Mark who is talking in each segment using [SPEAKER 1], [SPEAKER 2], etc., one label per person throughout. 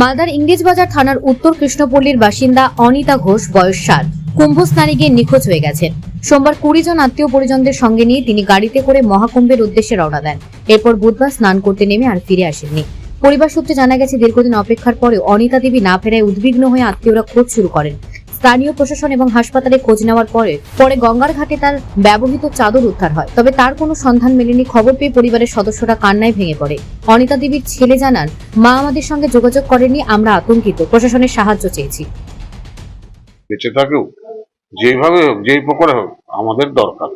[SPEAKER 1] মালদার ইংরেজবাজার থানার উত্তর কৃষ্ণপল্লীর বাসিন্দা অনিতা ঘোষ বয়স ষাট কুম্ভ স্নানে গিয়ে নিখোঁজ হয়ে গেছেন। সোমবার কুড়ি জন আত্মীয় পরিজনদের সঙ্গে নিয়ে তিনি গাড়িতে করে মহাকুম্ভের উদ্দেশ্যে রওনা দেন। এরপর বুধবার স্নান করতে নেমে আর ফিরে আসেননি। পরিবার সূত্রে জানা গেছে, দীর্ঘদিন অপেক্ষার পরেও অনিতা দেবী না ফেরায় উদ্বিগ্ন হয়ে আত্মীয়রা খোঁজ শুরু করেন। স্থানীয় প্রশাসন এবং হাসপাতালে খোঁজ নেওয়ার পরে পরে গঙ্গার ঘাটে তার ব্যবহৃত চাদর উদ্ধার হয়। তবে তার কোনো সন্ধান মেলেনি, খবর পেয়ে পরিবারের সদস্যরা কান্নায় ভেঙে পড়ে। অনিতা দেবীর ছেলে জানান, মা আমাদের সঙ্গে যোগাযোগ করেনি আমরা আতঙ্কিত। প্রশাসনের সাহায্য চেয়েছি।
[SPEAKER 2] বেঁচে থাকেও যেভাবে হোক, যেই প্রকারে হোক, আমাদের দরকার।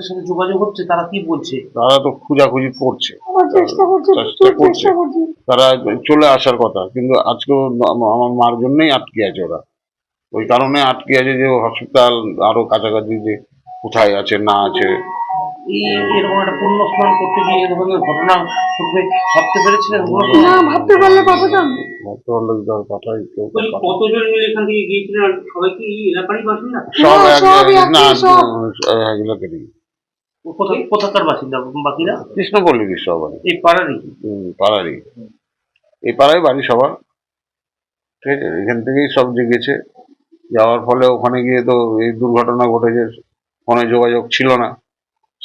[SPEAKER 3] সাথে যোগাযোগ হচ্ছে তারা কি বলছে?
[SPEAKER 2] তারা তো খোঁজাখুঁজি করছে।
[SPEAKER 4] চেষ্টা করছে
[SPEAKER 2] তারা চলে আসার কথা কিন্তু আজকেও আমার মার জন্যই আটকে আছে ওরা। ওই কারণে আটকে আছে যে হসপিটাল আরও কাছাকাছি যে কোথায় আছে না আছে।
[SPEAKER 3] এরকম একটা পুণ্য স্নান করতে গিয়ে এ ধরনের ঘটনা ঘটবে ভাবতে পেরেছিলেন
[SPEAKER 4] না ভাবতে পারলে পাঠাতাম
[SPEAKER 2] ভাবতে পারলে তার কথাই কেউ
[SPEAKER 5] কতজন মিলে এখান থেকে গিয়েছিলেন? সবাই কি এই এলাকারই বাসিন্দা?
[SPEAKER 2] সব
[SPEAKER 4] না,
[SPEAKER 2] এক
[SPEAKER 4] সবই একই,
[SPEAKER 2] না
[SPEAKER 4] সব।
[SPEAKER 2] এক এলাকারই
[SPEAKER 3] কোথাকার বাসিন্দা বাকিরা?
[SPEAKER 2] কৃষ্ণপল্লী বিশ্ববাড়ি
[SPEAKER 3] এই পাড়ারই?
[SPEAKER 2] পাড়ারই। এই পাড়ায় বাড়ি সবার। ঠিক আছে এখান থেকেই সব জেগেছে। যাওয়ার ফলে ওখানে গিয়ে তো এই দুর্ঘটনা ঘটেছে ফোনে যোগাযোগ ছিল না।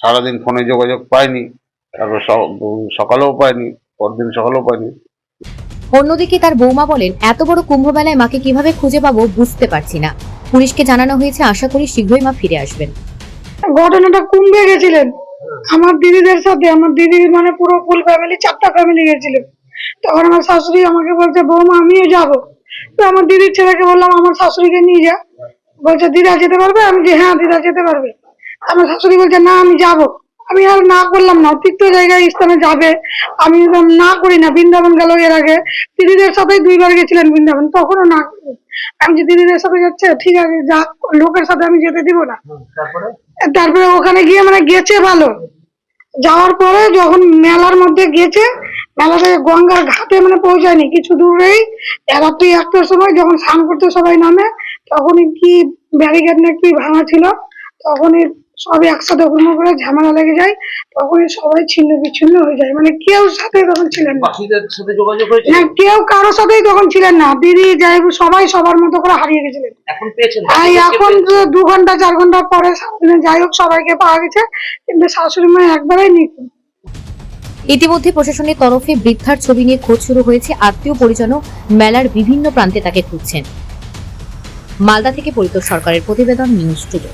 [SPEAKER 2] সারাদিন ফোনে যোগাযোগ পাইনি তারপর সকালেও পাইনি পরদিন সকালেও পাইনি
[SPEAKER 1] অন্যদিকে তার বৌমা বলেন এত বড় কুম্ভ মেলায় মাকে কীভাবে খুঁজে পাবো বুঝতে পারছি না। পুলিশকে জানানো হয়েছে আশা করি শীঘ্রই মা ফিরে আসবেন।
[SPEAKER 4] ঘটনাটা কুম্ভে গেছিলেন। আমার দিদিদের সাথে আমার দিদি মানে পুরো ফুল ফ্যামিলি চারটা ফ্যামিলি গেছিলেন। তখন আমার শাশুড়ি আমাকে বলছে বৌমা আমিও যাব। তো আমার দিদির ছেলেকে বললাম আমার শাশুড়িকে নিয়ে যা। বলছে দিদা যেতে পারবে? আমি যে হ্যাঁ দিদা যেতে পারবে। আমার শাশুড়ি বলছে না আমি যাব। আমি আর না করলাম না তীর্থ জায়গায় স্থানে যাবে। আমি না করি না বৃন্দাবন গেল এর আগে। দিদিদের সাথেই দুইবার গেছিলেন বৃন্দাবন তখনও না আমি যে দিদিদের সাথে যাচ্ছে ঠিক আছে যা লোকের সাথে আমি যেতে দিব না।
[SPEAKER 3] তারপরে?
[SPEAKER 4] তারপরে ওখানে গিয়ে মানে গেছে ভালো। যাওয়ার পরে যখন মেলার মধ্যে গেছে মেলা থেকে গঙ্গার ঘাটে মানে পৌঁছায়নি কিছু দূরেই রাত্রি একটার সময় যখন স্নান করতে সবাই নামে তখনই কি ব্যারিকেড না কি ভাঙা ছিল তখনই সব একসাথে হুড়মো করে ঝামেলা লেগে যায় তখনই সবাই ছিন্ন বিচ্ছিন্ন হয়ে যায়। মানে কেউ সাথে তখন ছিলেন না।
[SPEAKER 3] সাথে যোগাযোগ হয়েছে?
[SPEAKER 4] না কেউ কারোর সাথেই তখন ছিলেন না। দিদি যাই সবাই সবার মতো করে হারিয়ে গেছিলেন।
[SPEAKER 3] এখন পেয়েছেন?
[SPEAKER 4] এখন দু ঘণ্টা চার ঘণ্টা পরে সারাদিনে যাই হোক সবাইকে পাওয়া গেছে। কিন্তু শাশুড়ি মা একবারেই নিখোঁজ
[SPEAKER 1] ইতিমধ্যে প্রশাসনের তরফে বৃদ্ধার ছবি নিয়ে খোঁজ শুরু হয়েছে। আত্মীয় পরিজন মেলার বিভিন্ন প্রান্তে তাকে খুঁজছেন। মালদা থেকে পরিতোষ সরকারের প্রতিবেদন নিউজ টুডে।